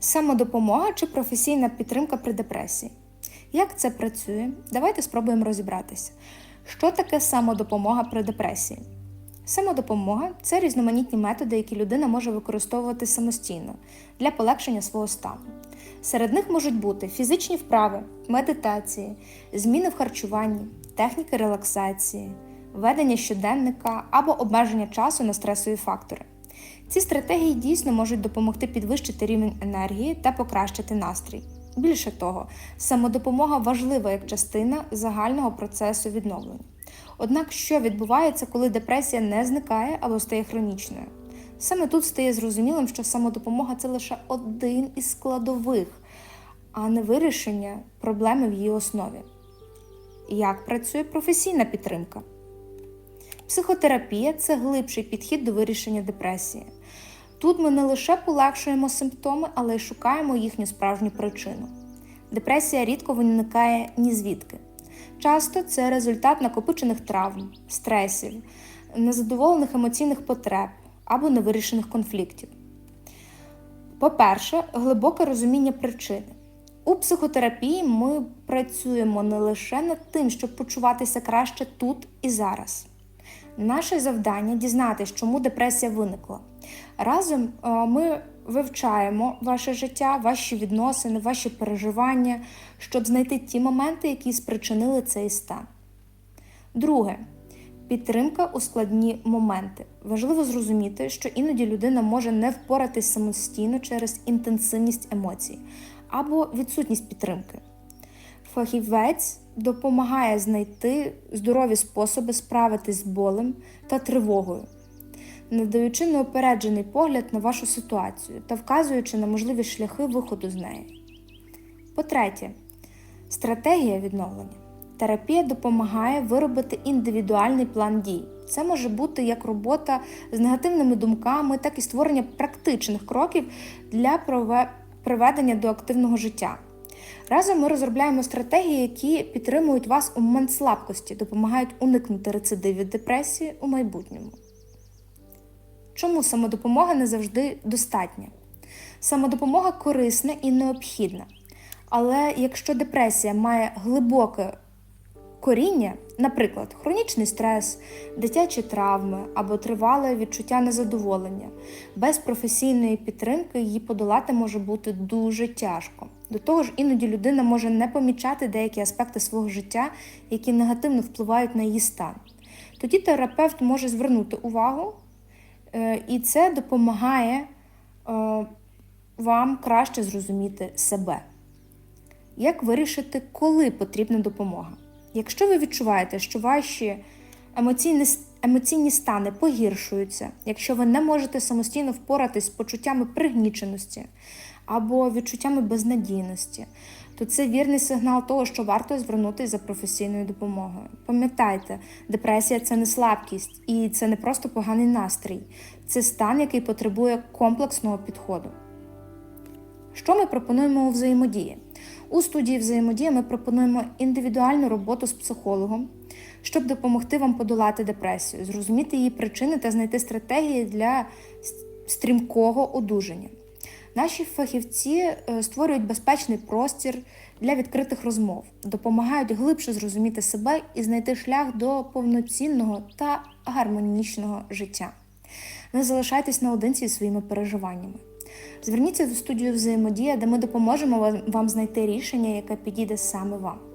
Самодопомога чи професійна підтримка при депресії. Як це працює? Давайте спробуємо розібратися. Що таке самодопомога при депресії? Самодопомога це різноманітні методи, які людина може використовувати самостійно для полегшення свого стану. Серед них можуть бути фізичні вправи, медитації, зміни в харчуванні, техніки релаксації, ведення щоденника або обмеження часу на стресові фактори. Ці стратегії дійсно можуть допомогти підвищити рівень енергії та покращити настрій. Більше того, самодопомога важлива як частина загального процесу відновлення. Однак, що відбувається, коли депресія не зникає або стає хронічною? Саме тут стає зрозумілим, що самодопомога це лише один із складових, а не вирішення проблеми в її основі. Як працює професійна підтримка? Психотерапія це глибший підхід до вирішення депресії. Тут ми не лише полегшуємо симптоми, але й шукаємо їхню справжню причину. Депресія рідко виникає ні звідки. Часто це результат накопичених травм, стресів, незадоволених емоційних потреб або невирішених конфліктів. По-перше, глибоке розуміння причини. У психотерапії ми працюємо не лише над тим, щоб почуватися краще тут і зараз. Наше завдання дізнатися, чому депресія виникла. Разом е, ми вивчаємо ваше життя, ваші відносини, ваші переживання, щоб знайти ті моменти, які спричинили цей стан. Друге підтримка у складні моменти. Важливо зрозуміти, що іноді людина може не впоратись самостійно через інтенсивність емоцій або відсутність підтримки. Фахівець допомагає знайти здорові способи справитись з болем та тривогою, надаючи неопереджений погляд на вашу ситуацію та вказуючи на можливі шляхи виходу з неї. По-третє, стратегія відновлення. Терапія допомагає виробити індивідуальний план дій. Це може бути як робота з негативними думками, так і створення практичних кроків для приведення до активного життя. Разом ми розробляємо стратегії, які підтримують вас у момент слабкості, допомагають уникнути рецидивів депресії у майбутньому. Чому самодопомога не завжди достатня? Самодопомога корисна і необхідна. Але якщо депресія має глибоке коріння, наприклад, хронічний стрес, дитячі травми або тривале відчуття незадоволення, без професійної підтримки її подолати може бути дуже тяжко. До того ж, іноді людина може не помічати деякі аспекти свого життя, які негативно впливають на її стан. Тоді терапевт може звернути увагу, е, і це допомагає е, вам краще зрозуміти себе. Як вирішити, коли потрібна допомога? Якщо ви відчуваєте, що ваші емоційні емоційні стани погіршуються, якщо ви не можете самостійно впоратись з почуттями пригніченості або відчуттями безнадійності, то це вірний сигнал того, що варто звернутися за професійною допомогою. Пам'ятайте, депресія це не слабкість і це не просто поганий настрій, це стан, який потребує комплексного підходу. Що ми пропонуємо у взаємодії? У студії взаємодія ми пропонуємо індивідуальну роботу з психологом, щоб допомогти вам подолати депресію, зрозуміти її причини та знайти стратегії для стрімкого одужання. Наші фахівці е, створюють безпечний простір для відкритих розмов, допомагають глибше зрозуміти себе і знайти шлях до повноцінного та гармонічного життя. Не залишайтесь наодинці зі своїми переживаннями. Зверніться до студію взаємодія, де ми допоможемо вам знайти рішення, яке підійде саме вам.